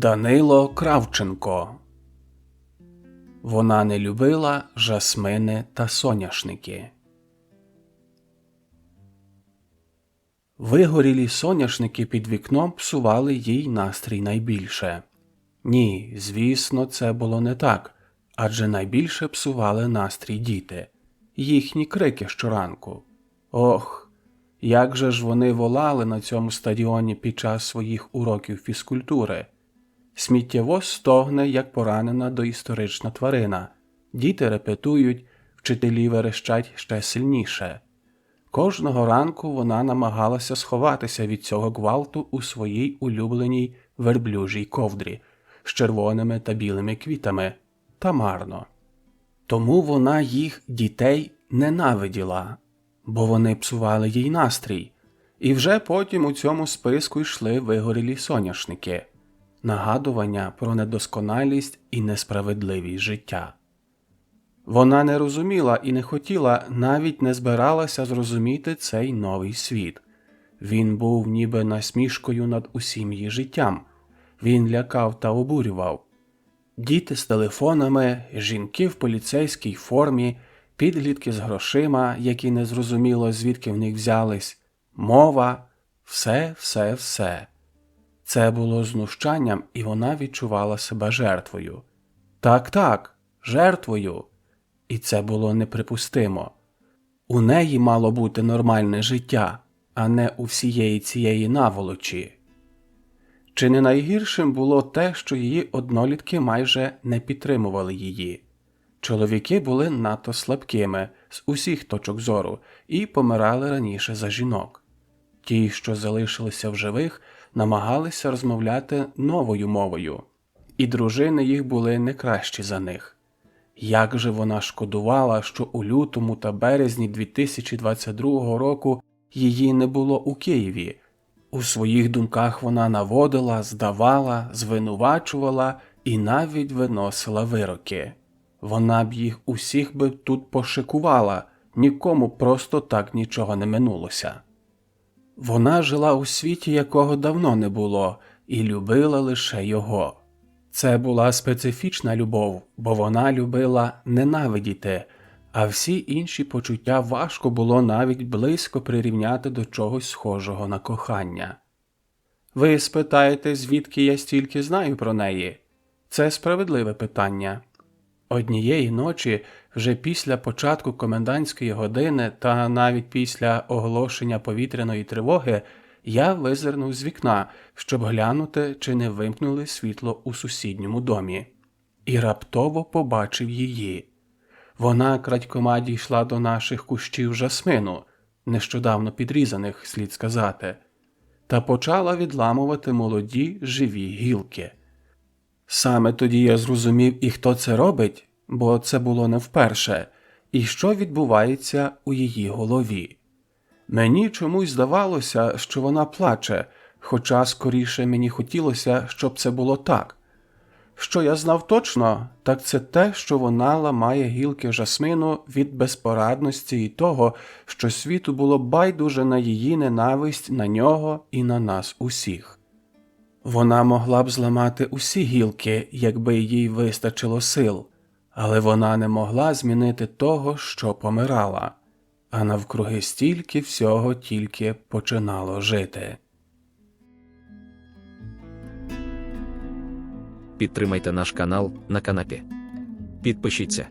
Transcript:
Данило Кравченко. Вона не любила жасмини та соняшники. Вигорілі соняшники під вікном псували їй настрій найбільше. Ні, звісно, це було не так, адже найбільше псували настрій діти, їхні крики щоранку. Ох, як же ж вони волали на цьому стадіоні під час своїх уроків фізкультури. Сміттєво стогне, як поранена доісторична тварина. Діти репетують, вчителі верещать ще сильніше. Кожного ранку вона намагалася сховатися від цього гвалту у своїй улюбленій верблюжій ковдрі з червоними та білими квітами, та марно. Тому вона їх дітей ненавиділа, бо вони псували їй настрій, і вже потім у цьому списку йшли вигорілі соняшники, нагадування про недосконалість і несправедливість життя. Вона не розуміла і не хотіла, навіть не збиралася зрозуміти цей новий світ. Він був ніби насмішкою над усім її життям, він лякав та обурював. Діти з телефонами, жінки в поліцейській формі, підлітки з грошима, які не зрозуміло, звідки в них взялись, мова, все, все, все. Це було знущанням, і вона відчувала себе жертвою. Так, так, жертвою. І це було неприпустимо. У неї мало бути нормальне життя, а не у всієї цієї наволочі. Чи не найгіршим було те, що її однолітки майже не підтримували її? Чоловіки були надто слабкими з усіх точок зору і помирали раніше за жінок. Ті, що залишилися в живих, намагалися розмовляти новою мовою, і дружини їх були не кращі за них. Як же вона шкодувала, що у лютому та березні 2022 року її не було у Києві. У своїх думках вона наводила, здавала, звинувачувала і навіть виносила вироки. Вона б їх усіх би тут пошикувала, нікому просто так нічого не минулося. Вона жила у світі, якого давно не було, і любила лише його. Це була специфічна любов, бо вона любила ненавидіти, а всі інші почуття важко було навіть близько прирівняти до чогось схожого на кохання. Ви спитаєте, звідки я стільки знаю про неї? Це справедливе питання. Однієї ночі, вже після початку комендантської години та навіть після оголошення повітряної тривоги, я визирнув з вікна, щоб глянути, чи не вимкнули світло у сусідньому домі, і раптово побачив її. Вона крадькома дійшла до наших кущів жасмину, нещодавно підрізаних, слід сказати, та почала відламувати молоді живі гілки. Саме тоді я зрозумів, і хто це робить, бо це було не вперше, і що відбувається у її голові. Мені чомусь здавалося, що вона плаче, хоча скоріше мені хотілося, щоб це було так. Що я знав точно, так це те, що вона ламає гілки жасмину від безпорадності і того, що світу було байдуже на її ненависть на нього і на нас усіх. Вона могла б зламати усі гілки, якби їй вистачило сил, але вона не могла змінити того, що помирала, а навкруги стільки всього тільки починало жити. Підтримайте наш канал на канапі. Підпишіться.